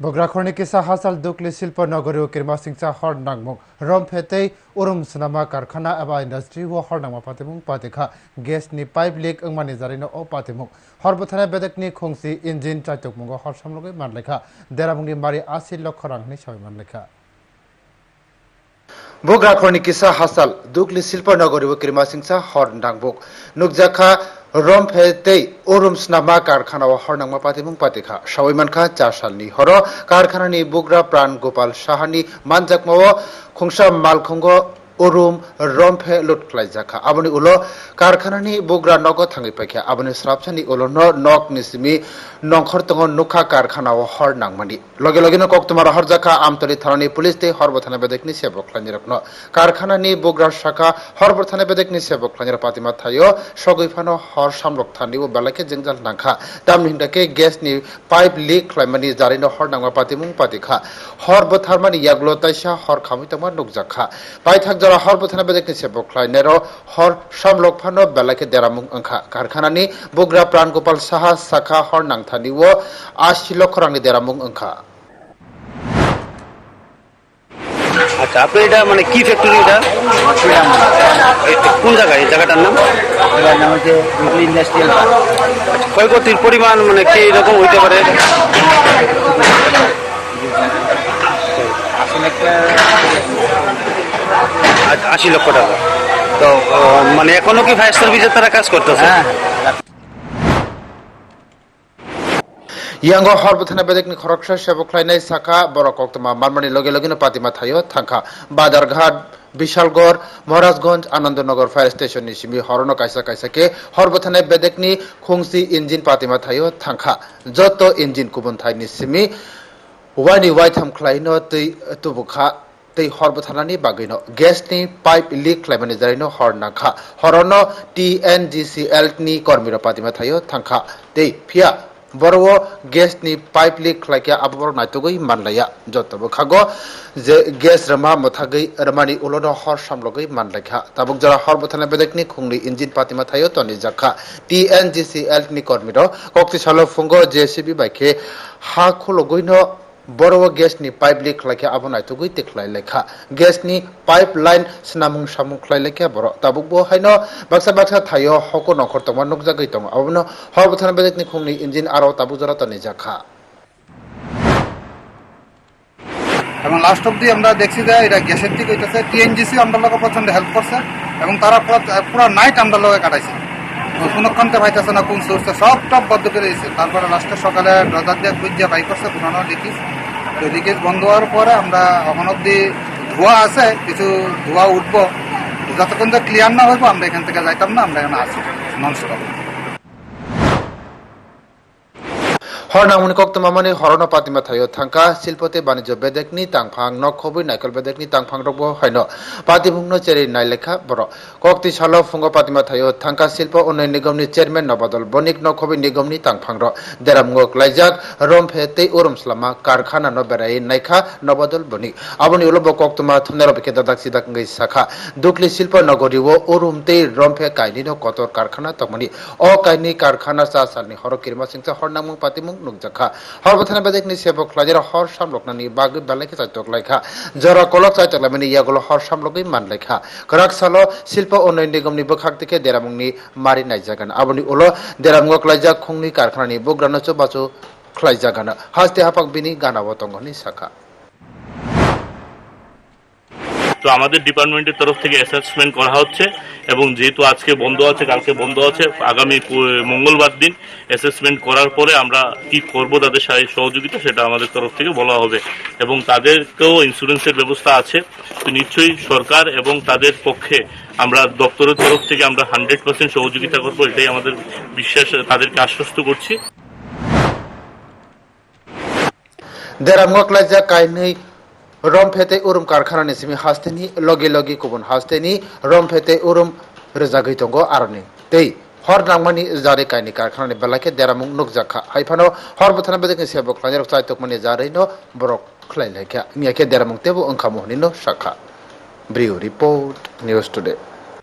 বগ্রাখরনি কিসা হাসাল দুকলি শিল্প নগরী ও কিরমা সিংসা হর নাংমুং রম ফেতেই উরুম সিনেমা কারখানা এবা ইন্ডাস্ট্রি ও হর নাংমা পাতিমুং পাতিখা গ্যাস নি পাইপ লিক ওংমানি জারিনো ও পাতিমুং হর বথানা বেদকনি খংসি ইঞ্জিন চাইতক মুঙ্গ হর সামলগৈ মানলেখা দেরামুংনি মারি আশি লক্ষ রাংনি সবাই মানলেখা বগ্রাখরনি কিসা হাসাল দুকলি শিল্পনগরী ও কিরমা সিংসা হর নাংবুক নুকজাখা রমফে ফেতেই ওরম স্নামা কারখানা ও হরনাংমা পাতিমুং পাতিখা। সাবৈমানখা চার সালনি হর। কারখানানি বুগ্রা, প্রাণ গোপাল সাহানি মানজাকমাও খুংসা, মালখঙ্গ ওরুম রমফে লুটখ্লাইজাখা আবনি উলো কারখানানি বুগ্রা নগ থাঙ্গি পাইখা আবনি স্রাবসানি উলো ন নক নিসিমি নংখর তঙ্গ নুখা কারখানা ও হর নাংমানি লগে লগে ন কক্তমার হরজাখা আমতলি থানানি পুলিশ তে হরব থানা বেদেকনি সেবক খাঞ্জিরকন কারখানানি বুগ্রা শাখা হরব থানা বেদেকনি সেবক খাঞ্জিরা পাতিমা থাইও সগৈফানো হর সামরক থানি ও বেলাকে জেংজাল নাংখা দামনি হিন্দাকে গ্যাসনি পাইপ লিক খ্লাইমানি জারিনো হর নাংমা পাতিমুং পাতিখা হর বথারমানি ইয়াগলো তাইসা হর খামিতমা নুকজাখা পাইথাক জরা হর বথানা বেদেকনি সেবক খ্লাইনেরো হর সামলক ফানো বেলাকে দেরামুং আংখা কারখানানি বুগ্রা প্রাণ গোপাল সাহা শাখা হর নাংথানি ও আশি লক্ষ রাংনি দেরামুং আংখা আচ্ছা আপনি এটা মানে কি ফ্যাক্টরি এটা? কোন জায়গায় এই জায়গাটার নাম? এবার নাম হচ্ছে ইন্ডাস্ট্রিয়াল আচ্ছা, ক্ষয়ক্ষতির পরিমাণ মানে কি রকম হইতে পারে? আসলে একটা আশি লক্ষ টাকা। তো মানে এখনও কি ফায়ার সার্ভিসের তারা কাজ করতেছে? হ্যাঁ। ইয়াঙ্গ হর বথানা বেদেকনি খরকসা সেবক খ্লাইনাই শাখা বড় কক্তমা মারমানি লগে লগে পাতিমা থাইও থাঙ্খা বাজারঘাট বিশালগড় মহারাজগঞ্জ আনন্দনগর ফায়ার স্টেশন নিসিমি হরণ কাইসা কাইসাকে হরবথানায় বেদেকনি খুংসি ইঞ্জিন পাতিমা থাইও থাঙ্খা যত ইঞ্জিন কুবন থাই নিসিমি ওয়াইনি ওয়াই থাম খ্লাইনো তুবুখা tei horbo thanani bagino gas ni pipe leak khlaimani jarino hor nakha horono TNGCL ni kormiro patima thayo thangkha tei phia বড় গ্যাস নি পাইপ লিক খাইয়া আবার নাইতগই মানলাইয়া। যতব খাগো যে গ্যাস রমা মথাগই রমানি উলন হর সামলগই মানলাইখা। তাবুক যারা হর বথানা বেদেকনি খুংনি ইঞ্জিন পাতিমা থাইও তনি জাখা। টিএনজিসিএল নি কর্মীর কক্তি সালো ফুঙ্গ জেসিবি বাইকে হা খুলগইন বড় গ্যাস নি পাইপ লিক খাইয়া আবার নাইতগই তেখলাই লেখা গ্যাস নি পাইপ লাইন স্নামুং সামুং খাই লেখা বড় তাবুক বো হাইনো বাক্সা বাক্সা থাইও হক নখর তমা নুকজাগই তং আবনো হর বথানা বেদেকনি খুংনি ইঞ্জিন আরও তাবুক যারা তনি জাখা এবং লাস্ট অব্দি আমরা দেখছি যে এটা গ্যাসের দিকে হইতেছে টিএনজিসি আমরা লোক প্রচণ্ড হেল্প করছে এবং তারা পুরো নাইট আমরা লোকে কাটাইছে কোনোক্ষণতে পাইতেছে না, কোন সোর্সে সব টপ বন্ধ করে দিয়েছে। তারপরে লাস্টে সকালে ড্রাজার দিয়ে খুঁজে বাই করছে পুরানো লিকেজ তো লিকেজ বন্ধ হওয়ার পরে আমরা এখন অব্দি ধোয়া আছে, কিছু ধোয়া উঠবো। যতক্ষণ ক্লিয়ার না হইব, আমরা এখান থেকে যাইতাম না, আমরা এখানে আসি নন স্টপ হরনামনি কক্তমামানি হরণ পাতিমা থাইও থাঙ্কা শিল্পতে বাণিজ্য বেদেকনি তাংফাং নখবই নাইকল বেদেকনি তাংফাং রব হাইন পাতিভুংনো চেরি নাইলেখা বড় কক্তি সালো ফুঙ্গ পাতিমা থাইও থাঙ্কা শিল্প উন্নয়ন নিগমনি চেয়ারম্যান নবদল বণিক নখবই নিগমনি তাংফাং র দেরামঙ্গ লাইজাক রমফে তেই উরম স্লামা কারখানা ন বেড়াই নাইখা নবদল বণিক আবনি উলব কক্তমা থুনের অপেক্ষা দাদাক সিদাক গই শাখা দুকলি শিল্প নগরী ও উরুম তেই রমফে কাইনি ন কতর কারখানা তমনি অ কাইনি কারখানা চা সালনি হর কিরমা সিংসা হরনামুং পাতিমুং নুকজাখা বেদেক বেদেকনি সেবক লাজের হর সামলকনানি বাগ বেলাকে চাইতক লাইখা জরা কল চাইতক লাইমানি ইয়াগুলো হর সামলকই মান লেখা। করাক সালো শিল্প উন্নয়ন নিগমনি বখাক থেকে দেরামুংনি মারি নাইজাগান আবনি উলো দেরামুঙ্গ লাইজাক খুংনি কারখানানি বগ্রানো চবাচো খ্লাইজাগান হাসতে হাপাক বিনি গানা বতঙ্গনি তো আমাদের ডিপার্টমেন্টের তরফ থেকে অ্যাসেসমেন্ট করা হচ্ছে এবং যেহেতু আজকে বন্ধ আছে, কালকে বন্ধ আছে, আগামী মঙ্গলবার দিন অ্যাসেসমেন্ট করার পরে আমরা কি করব তাদের সহযোগিতা সেটা আমাদের তরফ থেকে বলা হবে এবং তাদেরকেও ইন্স্যুরেন্সের ব্যবস্থা আছে। তো নিশ্চয়ই সরকার এবং তাদের পক্ষে আমরা দপ্তরের তরফ থেকে আমরা হান্ড্রেড পার্সেন্ট সহযোগিতা করব, এটাই আমাদের বিশ্বাস, তাদেরকে আশ্বস্ত করছি। দেরামুঙ্গ লাইজাক ফেতে উরুম কারখানা নিসিমি হাস্তেনি, লগে লগে কুবুন রম ফেতে উরুম রেজাগৈ তঙ্গ আরনি। তেই, হর নাংমানি জারে কাইনি কারখানানি বেলাকে দেরামুং নুকজাখা হাইফানো, হর বথানা বেদেকে সেবক লাইজার জারে নো বরক খ্লাইলাইখা মিয়াকে দেরামুং তেবো ওংখা মোহনিনো শাখা। ব্রিউ রিপোর্ট, নিউজ টুডে।